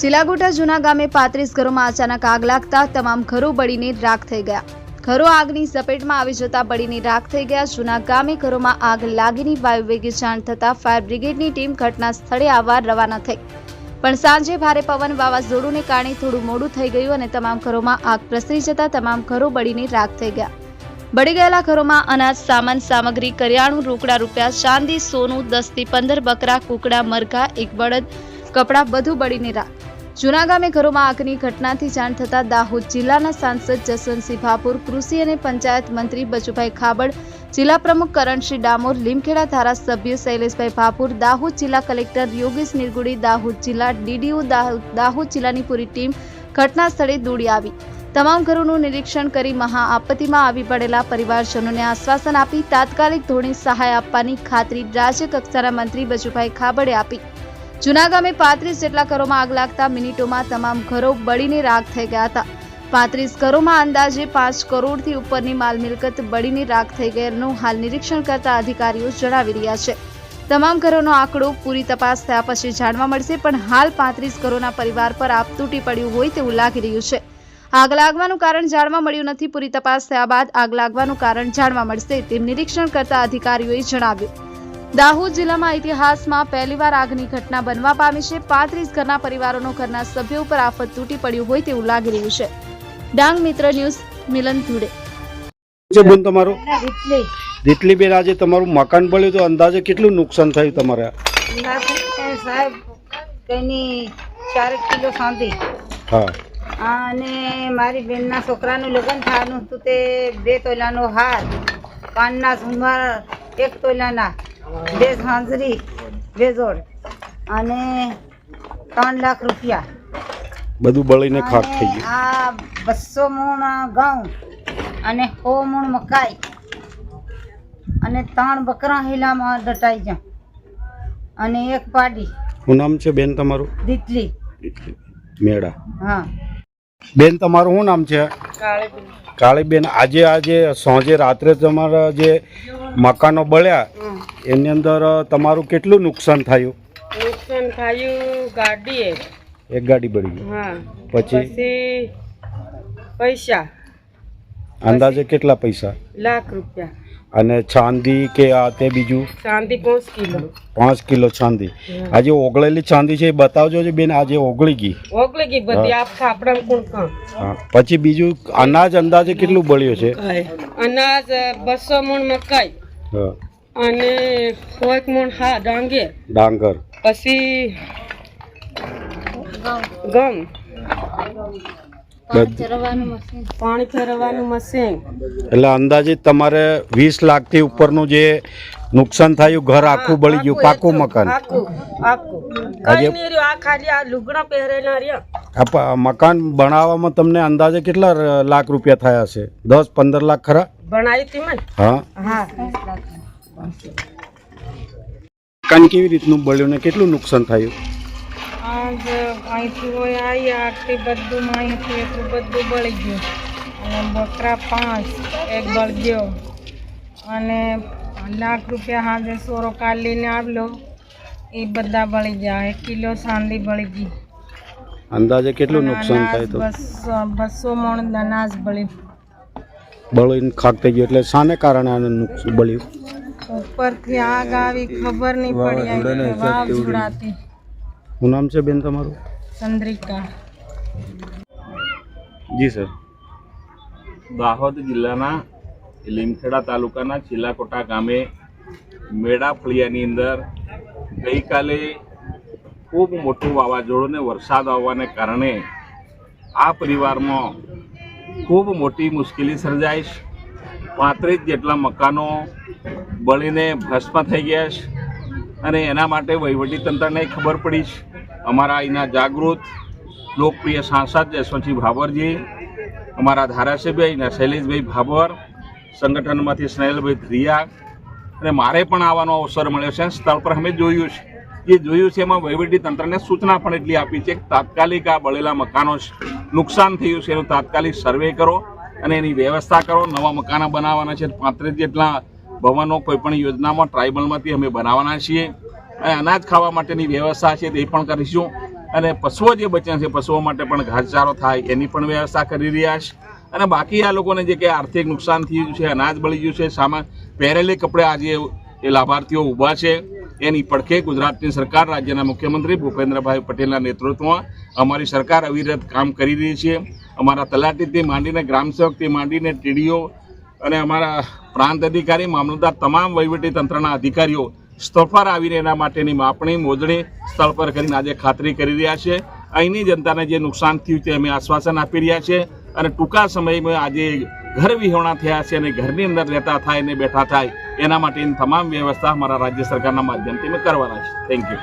સિલાગોટા જૂના ગામે પાંત્રીસ ઘરોમાં અચાનક આગ લાગતા તમામ ઘરો બળીને રાખ થઈ ગયા. ઘરો આગની ઝપેટમાં આવી જતા બળીને રાખ થઈ ગયા. જૂના ગામે ઘરોમાં આગ લાગીની વાયુવેગી જાણ થતાં ફાયર બ્રિગેડની ટીમ ઘટના સ્થળે આવવા રવાના થઈ. પણ સાંજે ભારે પવન વાવાઝોડુંને કારણે થોડું મોડું થઈ ગયું અને તમામ ઘરોમાં આગ પ્રસરી જતા તમામ ઘરો બળીને રાખ થઈ ગયા. બળી ગયેલા ઘરોમાં અનાજ, સામાન, સામગ્રી, કરિયાણું, રોકડા રૂપિયા, ચાંદી, સોનું દસથી પંદર બકરા, કુકડા, મરઘા એક બળદ કપડાં બધું બળીને રાખ. જૂના ગામે ઘરોમાં આગની ઘટનાથી જાણ થતાં દાહોદ જિલ્લાના સાંસદ જસવંતસિંહ ભાપુર, કૃષિ અને પંચાયત મંત્રી બચુભાઈ ખાબડ, જિલ્લા પ્રમુખ કરણસિંહ ડામોર, લીમખેડા ધારાસભ્ય શૈલેષભાઈ ભાપુર, દાહોદ જિલ્લા કલેક્ટર યોગેશ નિરગુડી, દાહોદ જિલ્લા ડીડીઓ દાહોદ જિલ્લાની પૂરી ટીમ ઘટના સ્થળે દોડી આવી. તમામ ઘરોનું નિરીક્ષણ કરી મહા આપત્તિમાં આવી પડેલા પરિવારજનોને આશ્વાસન આપી તાત્કાલિક ધોરણે સહાય આપવાની ખાતરી રાજ્ય કક્ષાના મંત્રી બચુભાઈ ખાબડે આપી. જૂના ગામે પાંત્રીસ જેટલા ઘરોમાં આગ લાગતા મિનિટોમાં તમામ ઘરો બળીને રાખ થઈ ગયા હતા. પાંત્રીસ ઘરોમાં અંદાજે પાંચ કરોડથી ઉપરની માલ મિલકત બળીને રાખ થઈ ગયેલું હાલ નિરીક્ષણ કરતા અધિકારીઓ જણાવી રહ્યા છે. તમામ ઘરોનો આંકડો પૂરી તપાસ થયા પછી જાણવા મળશે, પણ હાલ પાંત્રીસ ઘરોના પરિવાર પર આપ તૂટી પડ્યું હોય તેવું લાગી રહ્યું છે. આગ લાગવાનું કારણ જાણવા મળ્યું નથી, પૂરી તપાસ થયા બાદ આગ લાગવાનું કારણ જાણવા મળશે તેમ નિરીક્ષણ કરતા અધિકારીઓએ જણાવ્યું. દાહોદ જિલ્લામાં ઇતિહાસમાં પહેલીવાર આગની ઘટના બનવા પામી છે. પાંત્રીસ ઘરના પરિવારોનો ઘરના સભ્યો ઉપર આફત તૂટી પડ્યું હોય તેવું લાગી રહ્યું છે. ડાંગ મિત્ર ન્યૂઝ મિલન ધુડે. છે બેન તમારું? દીટલી બેન આજે તમારું મકાન બળ્યું તો અંદાજે કેટલું નુકસાન થયું તમારે? સાહેબ કઈની ચારેક કિલો સાંધી. હા. અને મારી બેનના છોકરાનું લગ્ન થવાનું હતું તે બે તોલાનો હાર કાનના ઝુમર એક તોલાના. બે હાંજરી બે જોડ અને ત્રણ લાખ રૂપિયા. બધું બળીને ખાક થઈ ગયું. આ બસો મૂણ ઘઉં અને સો મૂણ મકાઈ અને ત્રણ બકરા હિલામાં દટાઈ ગયા અને એક પાડી. શું નામ છે બેન તમારું? દીતલી. મેળા. હા. બેન તમારું શું નામ છે? કાળીબેન આજે આજે સાંજે રાત્રે તમારા જે મકાનો બળ્યા એની અંદર તમારું કેટલું નુકસાન થયું? નુકસાન થયું ગાડી એક ગાડી બળી ગઈ. હા. પછી? પૈસા. અંદાજે કેટલા પૈસા? લાખ રૂપિયા. અને ચાંદી કે આ તે બીજું? ચાંદી પાંચ કિલો. પાંચ કિલો ચાંદી. આજે ઓગળેલી ચાંદી છે એ બતાવજો છે બેન આજે ઓગળી ગઈ. ઓગળી ગઈ બધી આપ ખાપડા કોણ કામ હા. પછી બીજું અનાજ અંદાજે કેટલું બળ્યું છે? અનાજ બસો મણ મકાઈ. અને કોઈક મણ હા ડાંગે. ડાંગર. પછી ગમ. પાણી ફેરવવાનું મશીન. એટલે અંદાજિત તમારે વીસ લાખથી ઉપરનું જે નુકસાન થયું ઘર આખું બળી ગયું પાકું મકાન. મકાન બનાવવામાં તમને અંદાજે કેટલા લાખ રૂપિયા થયા છે દસ પંદર લાખ ખરા? હા. મકાન કેવી રીતનું બળ્યું ને કેટલું નુકસાન થયું? આજ અહીંથી હોય આવી આટલી બધું અહીંથી એટલું બધું બળી ગયું. અને બકરા પાંચ એક બળગ્યો અને લાખ રૂપિયા હાજર સોરો કાઢીને આવ્યો એ બધા બળી ગયા. એક કિલો સાંદી બળી ગઈ. અંદાજે કેટલું નુકસાન થાય તો? બસો બસો મણ અનાજ બળી. બળીને ખાક થઈ ગયું. એટલે શાને કારણે આને નુકસાન બળ્યું? ઉપરથી આગ આવી ખબર નહીં પડી આવી. વાવ જોડાતી શું નામ છે બેન તમારું? ચંદ્રિકા. જી સર. દાહોદ જિલ્લાના લીમખેડા તાલુકાના ચિલાકોટા ગામે મેળા ફળિયાની અંદર ગઈકાલે ખૂબ મોટું વાવાઝોડું વરસાદ આવવાને કારણે આ પરિવારમાં ખૂબ મોટી મુશ્કેલી સર્જાઈ છે. પાંત્રીસ જેટલા મકાનો બળીને ભસ્મ થઈ ગયા છે અને એના માટે વહીવટીતંત્રને ખબર પડી છે. અમારા અહીંના જાગૃત, લોકપ્રિય સાંસદ જસવંતસિંહ ભાભરજી, અમારા ધારાસભ્ય અહીંના શૈલેષભાઈ ભાભર સંગઠનમાંથી સ્નેહલભાઈ ધ્રિયા અને મારે પણ આવવાનો અવસર મળ્યો છે. સ્થળ પર અમે જોયું છે. એ જોયું છે એમાં વહીવટી તંત્રને સૂચના પણ એટલી આપી છે કે તાત્કાલિક આ બળેલા મકાનો નુકસાન થયું છે. એનું તાત્કાલિક સર્વે કરો અને એની વ્યવસ્થા કરો. નવા મકાનો બનાવવાના છે. પાંત્રીસ જેટલા ભવનો કોઈપણ યોજનામાં ટ્રાઇબલમાંથી અમે બનાવવાના છીએ. અને અનાજ ખાવા માટેની વ્યવસ્થા છે તે પણ કરીશું. અને પશુઓ જે બચ્યા છે, પશુઓ માટે પણ ઘાસચારો થાય એની પણ વ્યવસ્થા કરી રહ્યા છે. અને બાકી આ લોકોને જે કે આર્થિક નુકસાન થયું છે, અનાજ બળી ગયું છે, સામાન પહેરેલી કપડે આજે એ લાભાર્થીઓ ઊભા છે. એની પડખે ગુજરાતની સરકાર, રાજ્યના મુખ્યમંત્રી ભૂપેન્દ્રભાઈ પટેલના નેતૃત્વમાં અમારી સરકાર અવિરત કામ કરી રહી છે. અમારા તલાટીથી માંડીને ગ્રામસેવકથી માંડીને ટીડીઓ અને અમારા પ્રાંત અધિકારી, મામલતદાર તમામ તંત્રના અધિકારીઓ સ્થળ પર આવીને એના માટેની માપણી, મોજણી સ્થળ પર કરીને આજે ખાતરી કરી રહ્યા છે. અહીંની જનતાને જે નુકસાન થયું તે અમે આશ્વાસન આપી રહ્યા છે. અને ટૂંકા સમયમાં આજે ઘર વિહોણા થયા છે અને ઘરની અંદર રહેતા થાય અને બેઠા થાય એના માટેની તમામ વ્યવસ્થા અમારા રાજ્ય સરકારના માધ્યમથી અમે કરવાના છે. Thank you